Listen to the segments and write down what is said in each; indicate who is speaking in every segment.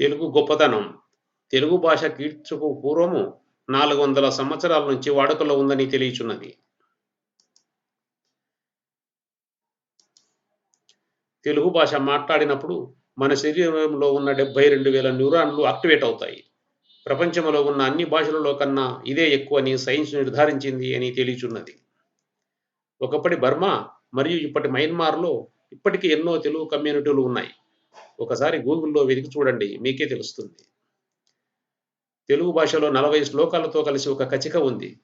Speaker 1: తెలుగు గొప్పతనం. తెలుగు భాష కీర్చుకు పూర్వము నాలుగు వందల సంవత్సరాల నుంచి వాడుకలో ఉందని తెలియచున్నది. తెలుగు భాష మాట్లాడినప్పుడు మన శరీరంలో ఉన్న డెబ్బై రెండు వేల న్యూరాన్లు యాక్టివేట్ అవుతాయి. ప్రపంచంలో ఉన్న అన్ని భాషలలో కన్నా ఇదే ఎక్కువని సైన్స్ నిర్ధారించింది అని తెలియచున్నది. ఒకప్పటి బర్మా మరియు ఇప్పటి మయన్మార్లో ఇప్పటికీ ఎన్నో తెలుగు కమ్యూనిటీలు ఉన్నాయి. ఒకసారి గూగుల్లో వెతికి చూడండి మీకే తెలుస్తుంది. తెలుగు భాషలో నలభై శ్లోకాలతో కలిసి ఒక కచిక ఉంది.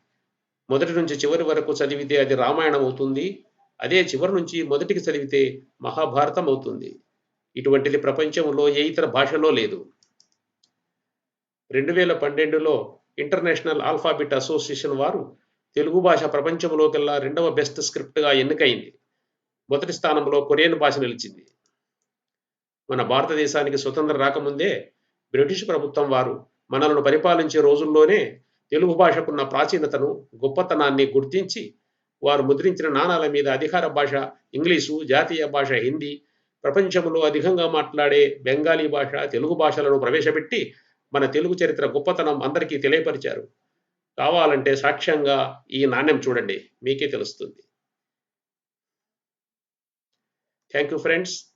Speaker 1: మొదటి నుంచి చివరి వరకు చదివితే అది రామాయణం అవుతుంది. అదే చివరి నుంచి మొదటికి చదివితే మహాభారతం అవుతుంది. ఇటువంటిది ప్రపంచంలో ఏ ఇతర భాషలో లేదు. రెండు వేల పన్నెండులో ఇంటర్నేషనల్ ఆల్ఫాబెట్ అసోసియేషన్ వారు తెలుగు భాష ప్రపంచంలోకెల్లా రెండవ బెస్ట్ స్క్రిప్ట్గా ఎన్నికైంది. మొదటి స్థానంలో కొరియన్ భాష నిలిచింది. మన భారతదేశానికి స్వతంత్రం రాకముందే బ్రిటిష్ ప్రభుత్వం వారు మనలను పరిపాలించే రోజుల్లోనే తెలుగు భాషకున్న ప్రాచీనతను గొప్పతనాన్ని గుర్తించి వారు ముద్రించిన నాణాల మీద అధికార భాష ఇంగ్లీషు జాతీయ భాష హిందీ ప్రపంచంలో అధికంగా మాట్లాడే బెంగాలీ భాష తెలుగు భాషలను ప్రవేశపెట్టి మన తెలుగు చరిత్ర గొప్పతనం అందరికీ తెలియపరిచారు. కావాలంటే సాక్ష్యంగా ఈ నాణ్యం చూడండి మీకే తెలుస్తుంది. Thank you friends